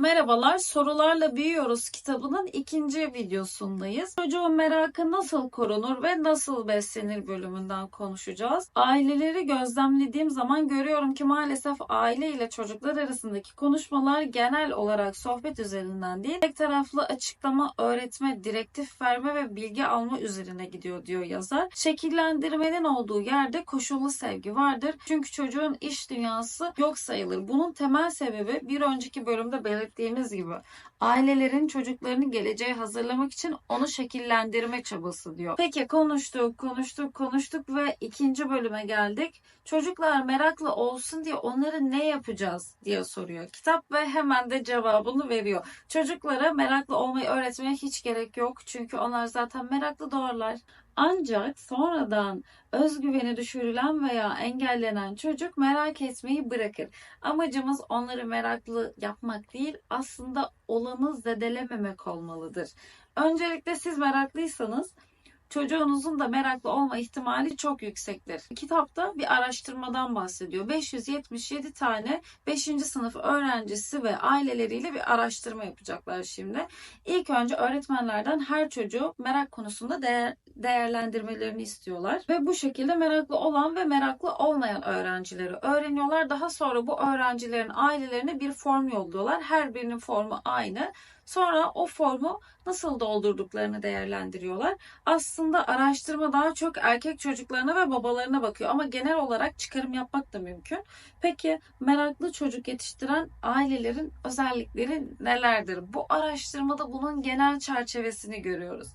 Merhabalar, Sorularla Büyüyoruz kitabının ikinci videosundayız. Çocuğun merakı nasıl korunur ve nasıl beslenir bölümünden konuşacağız. Aileleri gözlemlediğim zaman görüyorum ki maalesef aile ile çocuklar arasındaki konuşmalar genel olarak sohbet üzerinden değil, tek taraflı açıklama, öğretme, direktif verme ve bilgi alma üzerine gidiyor diyor yazar. Şekillendirmenin olduğu yerde koşullu sevgi vardır. Çünkü çocuğun iş dünyası yok sayılır. Bunun temel sebebi bir önceki bölümde belirttiğimiz gibi ailelerin çocuklarını geleceğe hazırlamak için onu şekillendirme çabası diyor. Peki konuştuk, konuştuk, konuştuk ve ikinci bölüme geldik. Çocuklar meraklı olsun diye onları ne yapacağız diye soruyor kitap ve hemen de cevabını veriyor. Çocuklara meraklı olmayı öğretmeye hiç gerek yok çünkü onlar zaten meraklı doğarlar. Ancak sonradan özgüveni düşürülen veya engellenen çocuk merak etmeyi bırakır. Amacımız onları meraklı yapmak değil, aslında olanı zedelememek olmalıdır. Öncelikle siz meraklıysanız çocuğunuzun da meraklı olma ihtimali çok yüksektir. Kitapta bir araştırmadan bahsediyor. 577 tane 5. sınıf öğrencisi ve aileleriyle bir araştırma yapacaklar şimdi. İlk önce öğretmenlerden her çocuğu merak konusunda değer, değerlendirmelerini istiyorlar. Ve bu şekilde meraklı olan ve meraklı olmayan öğrencileri öğreniyorlar. Daha sonra bu öğrencilerin ailelerine bir form yolluyorlar. Her birinin formu aynı. Sonra o formu nasıl doldurduklarını değerlendiriyorlar. Aslında araştırma daha çok erkek çocuklarına ve babalarına bakıyor ama genel olarak çıkarım yapmak da mümkün. Peki meraklı çocuk yetiştiren ailelerin özellikleri nelerdir? Bu araştırmada bunun genel çerçevesini görüyoruz.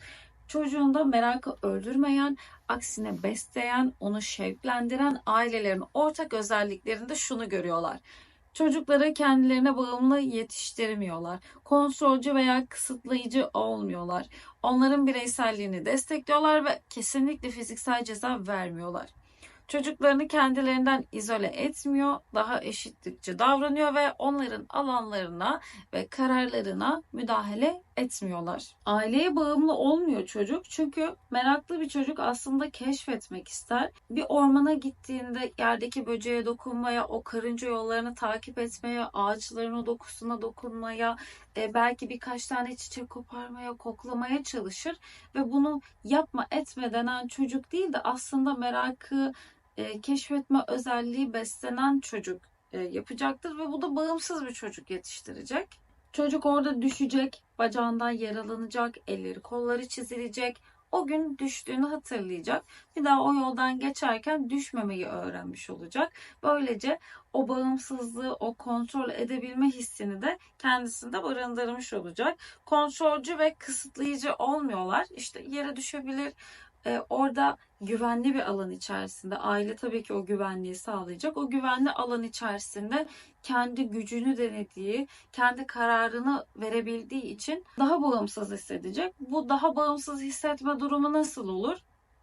Çocuğunda merakı öldürmeyen, aksine besleyen, onu şevklendiren ailelerin ortak özelliklerinde şunu görüyorlar. Çocukları kendilerine bağımlı yetiştirmiyorlar. Kontrolcü veya kısıtlayıcı olmuyorlar. Onların bireyselliğini destekliyorlar ve kesinlikle fiziksel ceza vermiyorlar. Çocuklarını kendilerinden izole etmiyor, daha eşitlikçi davranıyor ve onların alanlarına ve kararlarına müdahale etmiyorlar. Aileye bağımlı olmuyor çocuk çünkü meraklı bir çocuk aslında keşfetmek ister. Bir ormana gittiğinde yerdeki böceğe dokunmaya, o karınca yollarını takip etmeye, ağaçların o dokusuna dokunmaya, e, belki birkaç tane çiçek koparmaya, koklamaya çalışır ve bunu yapma etme denen çocuk değil de aslında merakı e, keşfetme özelliği beslenen çocuk e, yapacaktır ve bu da bağımsız bir çocuk yetiştirecek. Çocuk orada düşecek, bacağından yaralanacak, elleri kolları çizilecek. O gün düştüğünü hatırlayacak. Bir daha o yoldan geçerken düşmemeyi öğrenmiş olacak. Böylece o bağımsızlığı, o kontrol edebilme hissini de kendisinde barındırmış olacak. Kontrolcü ve kısıtlayıcı olmuyorlar. İşte yere düşebilir, e, orada güvenli bir alan içerisinde aile tabii ki o güvenliği sağlayacak. O güvenli alan içerisinde kendi gücünü denediği, kendi kararını verebildiği için daha bağımsız hissedecek. Bu daha bağımsız hissetme durumu nasıl olur?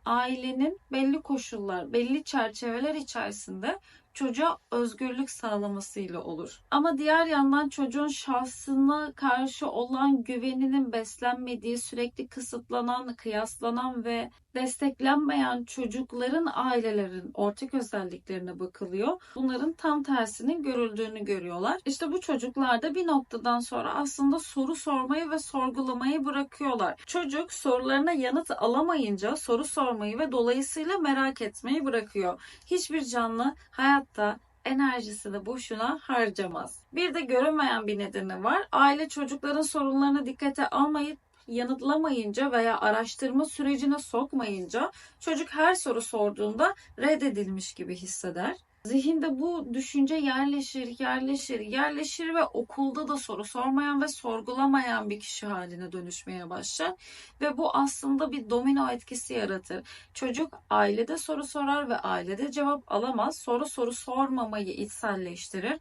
Ailenin belli koşullar, belli çerçeveler içerisinde çocuğa özgürlük sağlamasıyla olur. Ama diğer yandan çocuğun şahsına karşı olan güveninin beslenmediği, sürekli kısıtlanan, kıyaslanan ve desteklenmeyen çocukların ailelerin ortak özelliklerine bakılıyor. Bunların tam tersinin görüldüğünü görüyorlar. İşte bu çocuklar da bir noktadan sonra aslında soru sormayı ve sorgulamayı bırakıyorlar. Çocuk sorularına yanıt alamayınca soru sormayı ve dolayısıyla merak etmeyi bırakıyor. Hiçbir canlı hayatta enerjisini boşuna harcamaz. Bir de görünmeyen bir nedeni var. Aile çocukların sorunlarını dikkate almayıp yanıtlamayınca veya araştırma sürecine sokmayınca çocuk her soru sorduğunda reddedilmiş gibi hisseder. Zihinde bu düşünce yerleşir, yerleşir, yerleşir ve okulda da soru sormayan ve sorgulamayan bir kişi haline dönüşmeye başlar. Ve bu aslında bir domino etkisi yaratır. Çocuk ailede soru sorar ve ailede cevap alamaz. Soru soru sormamayı içselleştirir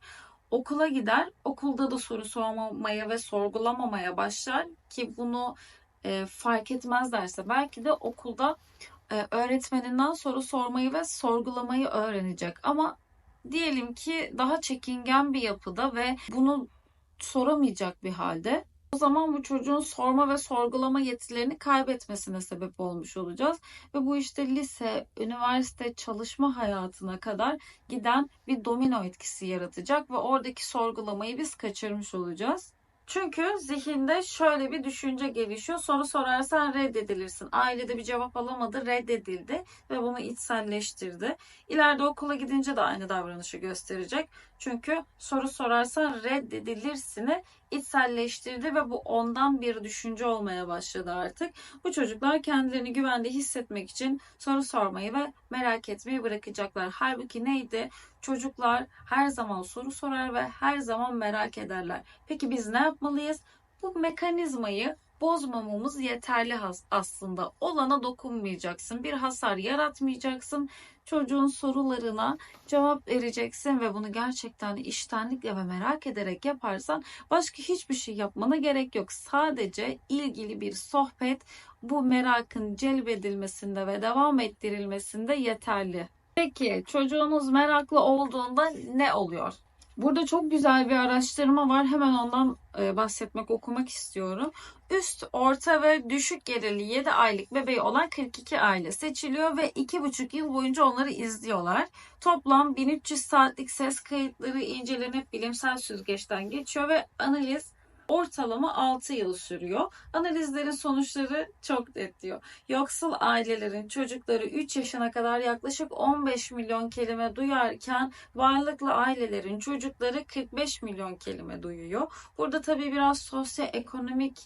okula gider. Okulda da soru sormamaya ve sorgulamamaya başlar ki bunu e, fark etmezlerse belki de okulda öğretmeninden soru sormayı ve sorgulamayı öğrenecek. Ama diyelim ki daha çekingen bir yapıda ve bunu soramayacak bir halde o zaman bu çocuğun sorma ve sorgulama yetilerini kaybetmesine sebep olmuş olacağız. Ve bu işte lise, üniversite, çalışma hayatına kadar giden bir domino etkisi yaratacak ve oradaki sorgulamayı biz kaçırmış olacağız. Çünkü zihinde şöyle bir düşünce gelişiyor. Soru sorarsan reddedilirsin. Ailede bir cevap alamadı, reddedildi ve bunu içselleştirdi. İleride okula gidince de aynı davranışı gösterecek. Çünkü soru sorarsan reddedilirsini içselleştirdi ve bu ondan bir düşünce olmaya başladı artık. Bu çocuklar kendilerini güvende hissetmek için soru sormayı ve merak etmeyi bırakacaklar. Halbuki neydi? Çocuklar her zaman soru sorar ve her zaman merak ederler. Peki biz ne yapmalıyız? Bu mekanizmayı bozmamamız yeterli aslında. Olana dokunmayacaksın. Bir hasar yaratmayacaksın. Çocuğun sorularına cevap vereceksin ve bunu gerçekten iştenlikle ve merak ederek yaparsan başka hiçbir şey yapmana gerek yok. Sadece ilgili bir sohbet bu merakın celbedilmesinde ve devam ettirilmesinde yeterli. Peki çocuğunuz meraklı olduğunda ne oluyor? Burada çok güzel bir araştırma var. Hemen ondan e, bahsetmek, okumak istiyorum. Üst, orta ve düşük gelirli 7 aylık bebeği olan 42 aile seçiliyor ve 2,5 yıl boyunca onları izliyorlar. Toplam 1300 saatlik ses kayıtları incelenip bilimsel süzgeçten geçiyor ve analiz ortalama 6 yıl sürüyor. Analizlerin sonuçları çok net diyor. Yoksul ailelerin çocukları 3 yaşına kadar yaklaşık 15 milyon kelime duyarken varlıklı ailelerin çocukları 45 milyon kelime duyuyor. Burada tabii biraz sosyoekonomik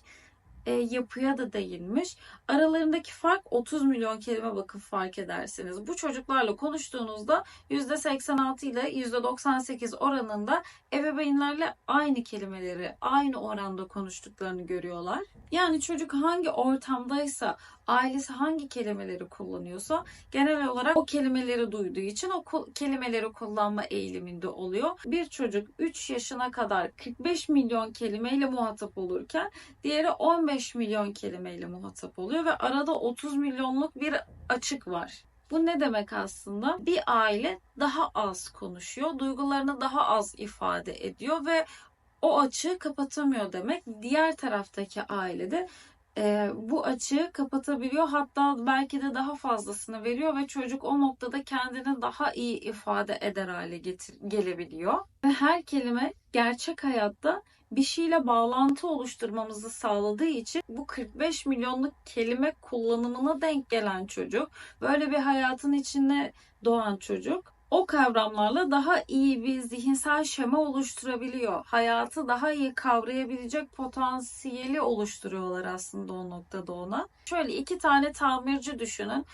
e, yapıya da değinmiş. Aralarındaki fark 30 milyon kelime bakın fark edersiniz. Bu çocuklarla konuştuğunuzda %86 ile %98 oranında ebeveynlerle aynı kelimeleri aynı oranda konuştuklarını görüyorlar. Yani çocuk hangi ortamdaysa, ailesi hangi kelimeleri kullanıyorsa genel olarak o kelimeleri duyduğu için o kelimeleri kullanma eğiliminde oluyor. Bir çocuk 3 yaşına kadar 45 milyon kelimeyle muhatap olurken diğeri 15 milyon kelimeyle muhatap oluyor ve arada 30 milyonluk bir açık var. Bu ne demek aslında? Bir aile daha az konuşuyor, duygularını daha az ifade ediyor ve o açığı kapatamıyor demek. Diğer taraftaki ailede e, bu açığı kapatabiliyor. Hatta belki de daha fazlasını veriyor ve çocuk o noktada kendini daha iyi ifade eder hale getir gelebiliyor. Ve her kelime gerçek hayatta bir şeyle bağlantı oluşturmamızı sağladığı için bu 45 milyonluk kelime kullanımına denk gelen çocuk, böyle bir hayatın içinde doğan çocuk o kavramlarla daha iyi bir zihinsel şema oluşturabiliyor. Hayatı daha iyi kavrayabilecek potansiyeli oluşturuyorlar aslında o noktada ona. Şöyle iki tane tamirci düşünün.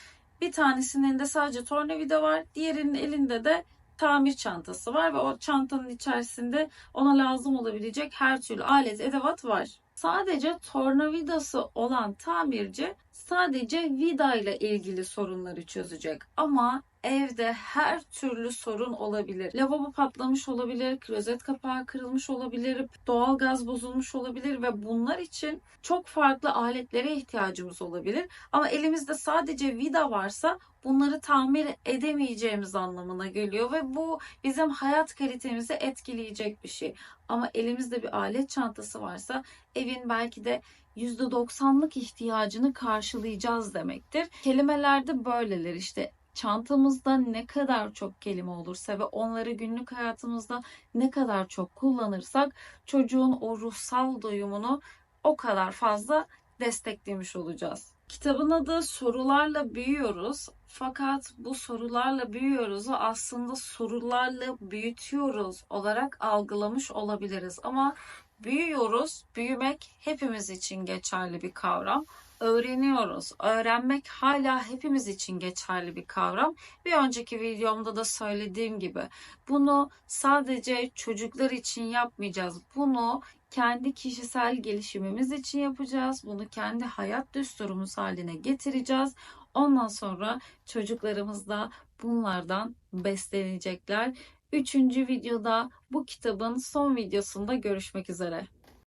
Bir tanesinin elinde sadece tornavida var. Diğerinin elinde de tamir çantası var ve o çantanın içerisinde ona lazım olabilecek her türlü alet edevat var. Sadece tornavidası olan tamirci sadece vida ile ilgili sorunları çözecek. Ama evde her türlü sorun olabilir. Lavabo patlamış olabilir, klozet kapağı kırılmış olabilir, doğal gaz bozulmuş olabilir ve bunlar için çok farklı aletlere ihtiyacımız olabilir. Ama elimizde sadece vida varsa bunları tamir edemeyeceğimiz anlamına geliyor ve bu bizim hayat kalitemizi etkileyecek bir şey. Ama elimizde bir alet çantası varsa evin belki de %90'lık ihtiyacını karşılayacağız demektir. Kelimelerde böyleler işte çantamızda ne kadar çok kelime olursa ve onları günlük hayatımızda ne kadar çok kullanırsak çocuğun o ruhsal doyumunu o kadar fazla desteklemiş olacağız. Kitabın adı Sorularla Büyüyoruz. Fakat bu sorularla büyüyoruz'u aslında sorularla büyütüyoruz olarak algılamış olabiliriz. Ama büyüyoruz, büyümek hepimiz için geçerli bir kavram öğreniyoruz. Öğrenmek hala hepimiz için geçerli bir kavram. Bir önceki videomda da söylediğim gibi bunu sadece çocuklar için yapmayacağız. Bunu kendi kişisel gelişimimiz için yapacağız. Bunu kendi hayat düsturumuz haline getireceğiz. Ondan sonra çocuklarımız da bunlardan beslenecekler. Üçüncü videoda bu kitabın son videosunda görüşmek üzere.